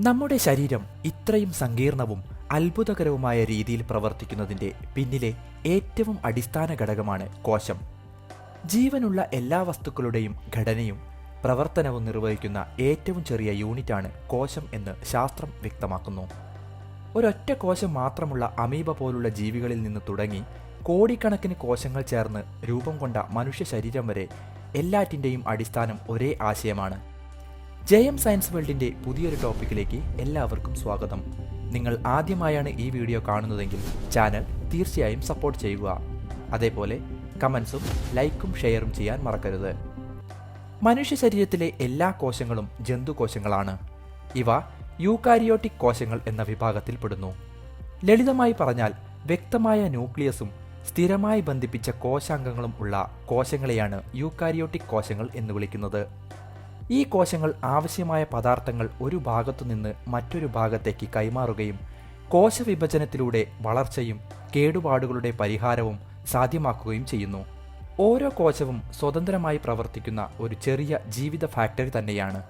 നമ്മുടെ ശരീരം ഇത്രയും സങ്കീർണവും അത്ഭുതകരവുമായ രീതിയിൽ പ്രവർത്തിക്കുന്നതിന്റെ പിന്നിലെ ഏറ്റവും അടിസ്ഥാന ഘടകമാണ് കോശം. ജീവനുള്ള എല്ലാ വസ്തുക്കളുടെയും ഘടനയും പ്രവർത്തനവും നിർവഹിക്കുന്ന ഏറ്റവും ചെറിയ യൂണിറ്റാണ് കോശം എന്ന് ശാസ്ത്രം വ്യക്തമാക്കുന്നു. ഒരൊറ്റ കോശം മാത്രമുള്ള അമീബ പോലുള്ള ജീവികളിൽ നിന്ന് തുടങ്ങി കോടിക്കണക്കിന് കോശങ്ങൾ ചേർന്ന് രൂപം കൊണ്ട മനുഷ്യ ശരീരം വരെ എല്ലാറ്റിന്റെയും അടിസ്ഥാനം ഒരേ ആശയമാണ്. ജയം സയൻസ് വേൾഡിന്റെ പുതിയൊരു ടോപ്പിക്കിലേക്ക് എല്ലാവർക്കും സ്വാഗതം. നിങ്ങൾ ആദ്യമായാണ് ഈ വീഡിയോ കാണുന്നതെങ്കിൽ ചാനൽ തീർച്ചയായും സപ്പോർട്ട് ചെയ്യുക. അതേപോലെ കമൻസും ലൈക്കും ഷെയറും ചെയ്യാൻ മറക്കരുത്. മനുഷ്യ ശരീരത്തിലെ എല്ലാ കോശങ്ങളും ജന്തുകോശങ്ങളാണ് ഇവ യൂകാരിയോട്ടിക് കോശങ്ങൾ എന്ന വിഭാഗത്തിൽപ്പെടുന്നു ലളിതമായി പറഞ്ഞാൽ വ്യക്തമായ ന്യൂക്ലിയസും സ്ഥിരമായി ബന്ധിപ്പിച്ച കോശാംഗങ്ങളും ഉള്ള കോശങ്ങളെയാണ് യൂക്കാരിയോട്ടിക് കോശങ്ങൾ എന്ന് വിളിക്കുന്നത്. ഈ കോശങ്ങൾ ആവശ്യമായ പദാർത്ഥങ്ങൾ ഒരു ഭാഗത്തു നിന്ന് മറ്റൊരു ഭാഗത്തേക്ക് കൈമാറുകയും കോശവിഭജനത്തിലൂടെ വളർച്ചയും കേടുപാടുകളുടെ പരിഹാരവും സാധ്യമാക്കുകയും ചെയ്യുന്നു. ഓരോ കോശവും സ്വതന്ത്രമായി പ്രവർത്തിക്കുന്ന ഒരു ചെറിയ ജീവിത ഫാക്ടറി തന്നെയാണ്.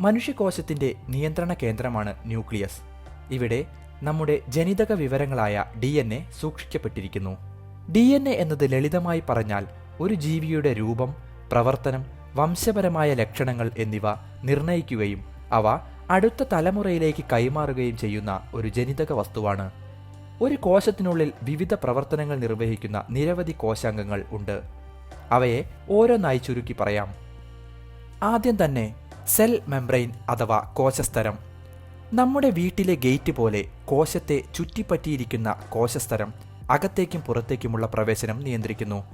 മനുഷ്യകോശത്തിന്റെ നിയന്ത്രണ കേന്ദ്രമാണ് ന്യൂക്ലിയസ്. ഇവിടെ നമ്മുടെ ജനിതക വിവരങ്ങളായ ഡി എൻ എ സൂക്ഷിക്കപ്പെട്ടിരിക്കുന്നു. ഡി എൻ എ എന്നത് ലളിതമായി പറഞ്ഞാൽ ഒരു ജീവിയുടെ രൂപം പ്രവർത്തനം വംശപരമായ ലക്ഷണങ്ങൾ എന്നിവ നിർണയിക്കുകയും അവ അടുത്ത തലമുറയിലേക്ക് കൈമാറുകയും ചെയ്യുന്ന ഒരു ജനിതക വസ്തുവാണ്. ഒരു കോശത്തിനുള്ളിൽ വിവിധ പ്രവർത്തനങ്ങൾ നിർവഹിക്കുന്ന നിരവധി കോശാംഗങ്ങൾ ഉണ്ട്. അവയെ ഓരോന്നായി ചുരുക്കി പറയാം. ആദ്യം തന്നെ സെൽ മെംബ്രെയിൻ അഥവാ കോശസ്തരം. നമ്മുടെ വീട്ടിലെ ഗേറ്റ് പോലെ കോശത്തെ ചുറ്റിപ്പറ്റിയിരിക്കുന്ന കോശസ്തരം അകത്തേക്കും പുറത്തേക്കുമുള്ള പ്രവേശനം നിയന്ത്രിക്കുന്നു.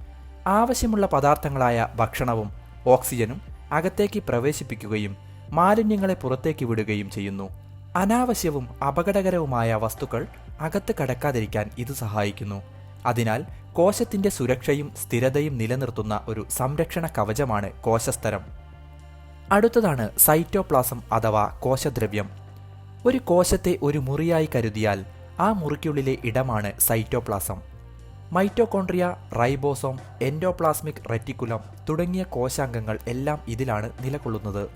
ആവശ്യമുള്ള പദാർത്ഥങ്ങളായ ഭക്ഷണവും ഓക്സിജനും അകത്തേക്ക് പ്രവേശിപ്പിക്കുകയും മാലിന്യങ്ങളെ പുറത്തേക്ക് വിടുകയും ചെയ്യുന്നു. അനാവശ്യവും അപകടകരവുമായ വസ്തുക്കൾ അകത്ത് കടക്കാതിരിക്കാൻ ഇത് സഹായിക്കുന്നു. അതിനാൽ കോശത്തിന്റെ സുരക്ഷയും സ്ഥിരതയും നിലനിർത്തുന്ന ഒരു സംരക്ഷണ കവചമാണ് കോശസ്തരം. അടുത്തതാണ് സൈറ്റോപ്ലാസം അഥവാ കോശദ്രവ്യം. ഒരു കോശത്തെ ഒരു മുറിയായി കരുതിയാൽ ആ മുറിക്കുള്ളിലെ ഇടമാണ് cytoplasm. Mitochondria ribosome endoplasmic reticulum തുടങ്ങിയ കോശാംഗങ്ങൾ എല്ലാം ഇതിലാണ് നിലകൊള്ളുന്നത്.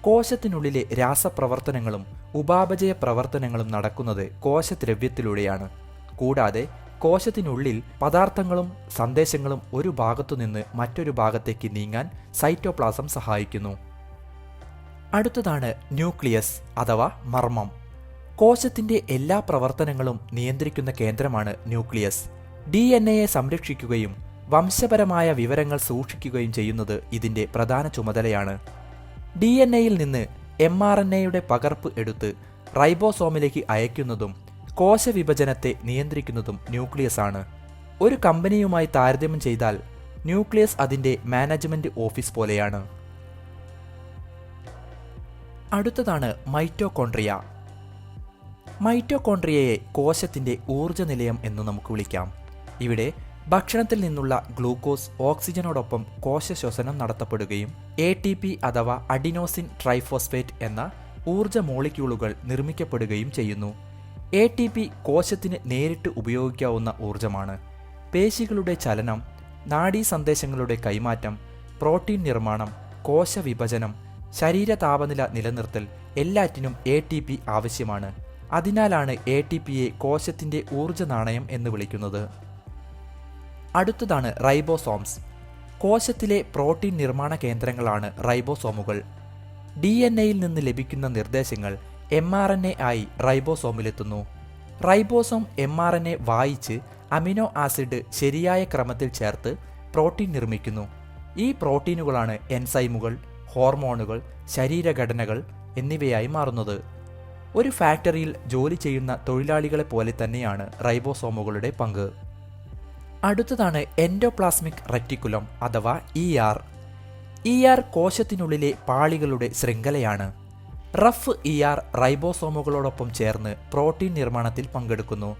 കോശത്തിനുള്ളിലെ രാസപ്രവർത്തനങ്ങളും ഉപാപചയ പ്രവർത്തനങ്ങളും നടക്കുന്നത് കോശദ്രവ്യത്തിലൂടെയാണ്. കൂടാതെ കോശത്തിനുള്ളിൽ പദാർത്ഥങ്ങളും സന്ദേശങ്ങളും ഒരു ഭാഗത്തുനിന്ന് മറ്റൊരു ഭാഗത്തേക്ക് നീങ്ങാൻ സൈറ്റോപ്ലാസം സഹായിക്കുന്നു. അടുത്തതാണ് ന്യൂക്ലിയസ് അഥവാ മർമ്മം. കോശത്തിന്റെ എല്ലാ പ്രവർത്തനങ്ങളും നിയന്ത്രിക്കുന്ന കേന്ദ്രമാണ് ന്യൂക്ലിയസ്. ഡി എൻ എയെ സംരക്ഷിക്കുകയും വംശപരമായ വിവരങ്ങൾ സൂക്ഷിക്കുകയും ചെയ്യുന്നത് ഇതിന്റെ പ്രധാന ചുമതലയാണ്. ഡി എൻ എയിൽ നിന്ന് എം ആർ എൻ എയുടെ പകർപ്പ് എടുത്ത് റൈബോസോമിലേക്ക് അയക്കുന്നതും കോശവിഭജനത്തെ നിയന്ത്രിക്കുന്നതും ന്യൂക്ലിയസ് ആണ് ഒരു കമ്പനിയുമായി താരതമ്യം ചെയ്താൽ ന്യൂക്ലിയസ് അതിന്റെ മാനേജ്മെന്റ് ഓഫീസ് പോലെയാണ്. അടുത്തതാണ് മൈറ്റോകോൺട്രിയ മൈറ്റോകോൺട്രിയയെ കോശത്തിന്റെ ഊർജ നിലയം എന്ന് നമുക്ക് വിളിക്കാം. ഇവിടെ ഭക്ഷണത്തിൽ നിന്നുള്ള ഗ്ലൂക്കോസ് ഓക്സിജനോടൊപ്പം കോശ ശ്വസനം നടത്തപ്പെടുകയും എ ടി പി അഥവാ അഡിനോസിൻ ട്രൈഫോസ്ഫേറ്റ് എന്ന ഊർജ മോളിക്യൂളുകൾ നിർമ്മിക്കപ്പെടുകയും ചെയ്യുന്നു. എ ടി പി കോശത്തിന് നേരിട്ട് ഉപയോഗിക്കാവുന്ന ഊർജമാണ് പേശികളുടെ ചലനം നാഡീ സന്ദേശങ്ങളുടെ കൈമാറ്റം പ്രോട്ടീൻ നിർമ്മാണം കോശവിഭജനം ശരീര താപനില നിലനിർത്തൽ എല്ലാറ്റിനും എ ടി പി ആവശ്യമാണ്. അതിനാലാണ് എ ടി പിയെ കോശത്തിന്റെ ഊർജ നാണയം എന്ന് വിളിക്കുന്നത്. അടുത്തതാണ് റൈബോസോംസ്. കോശത്തിലെ പ്രോട്ടീൻ നിർമ്മാണ കേന്ദ്രങ്ങളാണ് റൈബോസോമുകൾ. ഡി എൻ എയിൽ നിന്ന് ലഭിക്കുന്ന നിർദ്ദേശങ്ങൾ എം ആർ എൻ എ ആയി റൈബോസോമിലെത്തുന്നു. Ribosome M R N A വായിച്ച് അമിനോ ആസിഡ് ശരിയായ ക്രമത്തിൽ ചേർത്ത് പ്രോട്ടീൻ നിർമ്മിക്കുന്നു. ഈ പ്രോട്ടീനുകളാണ് എൻസൈമുകൾ ഹോർമോണുകൾ ശരീരഘടനകൾ എന്നിവയായി മാറുന്നത്. ഒരു ഫാക്ടറിയിൽ ജോലി ചെയ്യുന്ന തൊഴിലാളികളെ പോലെ തന്നെയാണ് റൈബോസോമുകളുടെ പങ്ക്. അടുത്തതാണ് എൻഡോപ്ലാസ്മിക് റെറ്റിക്കുലം അഥവാ ഇ ആർ ഇ ആർ കോശത്തിനുള്ളിലെ പാളികളുടെ ശൃംഖലയാണ്. റഫ് ഇ ആർ റൈബോസോമുകളോടൊപ്പം ചേർന്ന് പ്രോട്ടീൻ നിർമ്മാണത്തിൽ പങ്കെടുക്കുന്നു.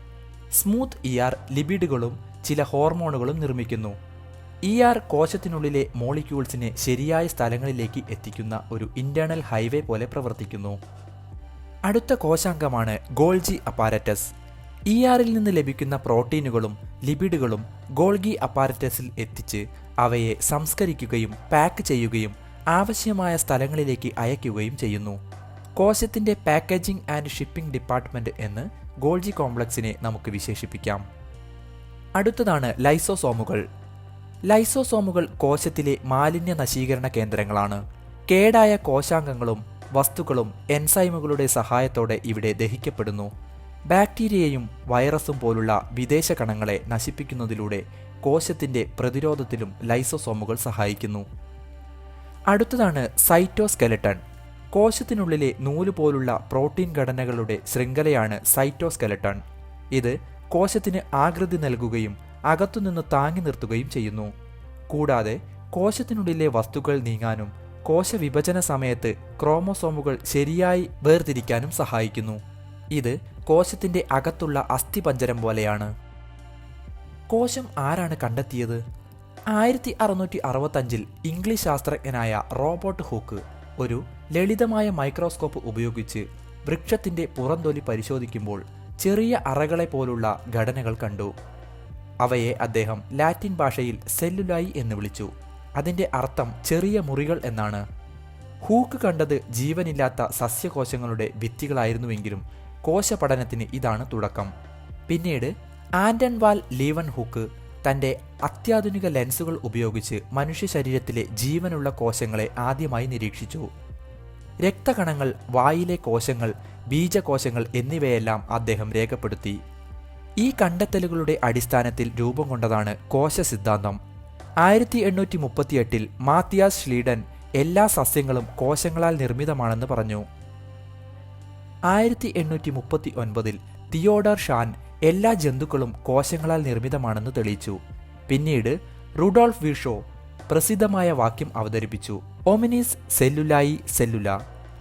സ്മൂത്ത് ഇ ആർ ലിപിഡുകളും ചില ഹോർമോണുകളും നിർമ്മിക്കുന്നു. ഇ ആർ കോശത്തിനുള്ളിലെ മോളിക്യൂൾസിനെ ശരിയായ സ്ഥലങ്ങളിലേക്ക് എത്തിക്കുന്ന ഒരു ഇന്റേണൽ ഹൈവേ പോലെ പ്രവർത്തിക്കുന്നു. അടുത്ത കോശാംഗമാണ് ഗോൾജി അപ്പാരറ്റസ്. ഇ ആറിൽ നിന്ന് ലഭിക്കുന്ന പ്രോട്ടീനുകളും ലിപിഡുകളും ഗോൾഗി അപ്പാരറ്റസിൽ എത്തിച്ച് അവയെ സംസ്കരിക്കുകയും പാക്ക് ചെയ്യുകയും ആവശ്യമായ സ്ഥലങ്ങളിലേക്ക് അയക്കുകയും ചെയ്യുന്നു. കോശത്തിന്റെ പാക്കേജിംഗ് ആൻഡ് ഷിപ്പിംഗ് ഡിപ്പാർട്ട്മെന്റ് എന്ന് ഗോൾജി കോംപ്ലക്സിനെ നമുക്ക് വിശേഷിപ്പിക്കാം. അടുത്തതാണ് ലൈസോസോമുകൾ. ലൈസോസോമുകൾ കോശത്തിലെ മാലിന്യ നശീകരണ കേന്ദ്രങ്ങളാണ്. കേടായ കോശാംഗങ്ങളും വസ്തുക്കളും എൻസൈമുകളുടെ സഹായത്തോടെ ഇവിടെ ദഹിക്കപ്പെടുന്നു. ബാക്ടീരിയയും വൈറസും പോലുള്ള വിദേശ കണങ്ങളെ നശിപ്പിക്കുന്നതിലൂടെ കോശത്തിന്റെ പ്രതിരോധത്തിലും ലൈസോസോമുകൾ സഹായിക്കുന്നു. അടുത്തതാണ് സൈറ്റോസ്കെലട്ടൺ. കോശത്തിനുള്ളിലെ നൂൽ പോലുള്ള പ്രോട്ടീൻ ഘടനകളുടെ ശൃംഖലയാണ് സൈറ്റോസ്കെലട്ടൺ. ഇത് കോശത്തിന് ആകൃതി നൽകുകയും അകത്തുനിന്ന് താങ്ങി നിർത്തുകയും ചെയ്യുന്നു. കൂടാതെ കോശത്തിനുള്ളിലെ വസ്തുക്കൾ നീങ്ങാനും കോശവിഭജന സമയത്ത് ക്രോമോസോമുകൾ ശരിയായി വേർതിരിക്കാനും സഹായിക്കുന്നു. ഇത് കോശത്തിന്റെ അകത്തുള്ള അസ്ഥിപഞ്ചരം പോലെയാണ്. കോശം ആരാണ് കണ്ടെത്തിയത്? ആയിരത്തി അറുന്നൂറ്റി അറുപത്തഞ്ചിൽ ഇംഗ്ലീഷ് ശാസ്ത്രജ്ഞനായ റോബോട്ട് ഹൂക്ക് ഒരു ലളിതമായ മൈക്രോസ്കോപ്പ് ഉപയോഗിച്ച് വൃക്ഷത്തിന്റെ പുറന്തൊലി പരിശോധിക്കുമ്പോൾ ചെറിയ അറകളെ പോലുള്ള ഘടനകൾ കണ്ടു. അവയെ അദ്ദേഹം ലാറ്റിൻ ഭാഷയിൽ സെല്ലുലായി എന്ന് വിളിച്ചു. അതിന്റെ അർത്ഥം ചെറിയ മുറികൾ എന്നാണ്. ഹൂക്ക് കണ്ടത് ജീവനില്ലാത്ത സസ്യകോശങ്ങളുടെ ഭിത്തികളായിരുന്നുവെങ്കിലും കോശപഠനത്തിന് ഇതാണ് തുടക്കം. പിന്നീട് ആൻഡൻ വാൽ ലീവൻ ഹുക്ക് തന്റെ അത്യാധുനിക ലെൻസുകൾ ഉപയോഗിച്ച് മനുഷ്യ ശരീരത്തിലെ ജീവനുള്ള കോശങ്ങളെ ആദ്യമായി നിരീക്ഷിച്ചു. രക്തകണങ്ങൾ വായിലെ കോശങ്ങൾ ബീജകോശങ്ങൾ എന്നിവയെല്ലാം അദ്ദേഹം രേഖപ്പെടുത്തി. ഈ കണ്ടെത്തലുകളുടെ അടിസ്ഥാനത്തിൽ രൂപം കൊണ്ടതാണ് കോശ സിദ്ധാന്തം. ആയിരത്തി എണ്ണൂറ്റി മുപ്പത്തിയെട്ടിൽ മാത്തിയാസ് ഷ്ലീഡൻ എല്ലാ സസ്യങ്ങളും കോശങ്ങളാൽ നിർമ്മിതമാണെന്ന് പറഞ്ഞു. ആയിരത്തി എണ്ണൂറ്റി മുപ്പത്തി ഒൻപതിൽ തിയോഡർ ഷാൻ എല്ലാ ജന്തുക്കളും കോശങ്ങളാൽ നിർമ്മിതമാണെന്ന് തെളിയിച്ചു. പിന്നീട് റുഡോൾഫ് വിഷോ പ്രസിദ്ധമായ വാക്യം അവതരിപ്പിച്ചു. ഒമിനിസ് സെല്ലുലായി സെല്ലുല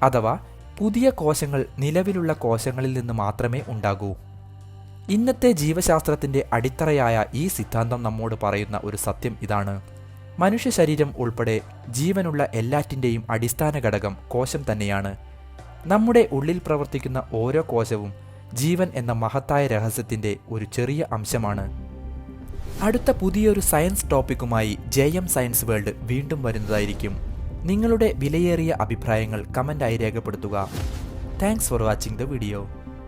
അഥവാ പുതിയ കോശങ്ങൾ നിലവിലുള്ള കോശങ്ങളിൽ നിന്ന് മാത്രമേ ഉണ്ടാകൂ. ഇന്നത്തെ ജീവശാസ്ത്രത്തിന്റെ അടിത്തറയായ ഈ സിദ്ധാന്തം നമ്മോട് പറയുന്ന ഒരു സത്യം ഇതാണ്. മനുഷ്യ ശരീരം ഉൾപ്പെടെ ജീവനുള്ള എല്ലാറ്റിന്റെയും അടിസ്ഥാന ഘടകം കോശം തന്നെയാണ്. നമ്മുടെ ഉള്ളിൽ പ്രവർത്തിക്കുന്ന ഓരോ കോശവും ജീവൻ എന്ന മഹത്തായ രഹസ്യത്തിന്റെ ഒരു ചെറിയ അംശമാണ്. അടുത്ത പുതിയൊരു സയൻസ് ടോപ്പിക്കുമായി ജെ എം സയൻസ് വേൾഡ് വീണ്ടും വരുന്നതായിരിക്കും. നിങ്ങളുടെ വിലയേറിയ അഭിപ്രായങ്ങൾ കമന്റായി രേഖപ്പെടുത്തുക. Thanks for watching the video.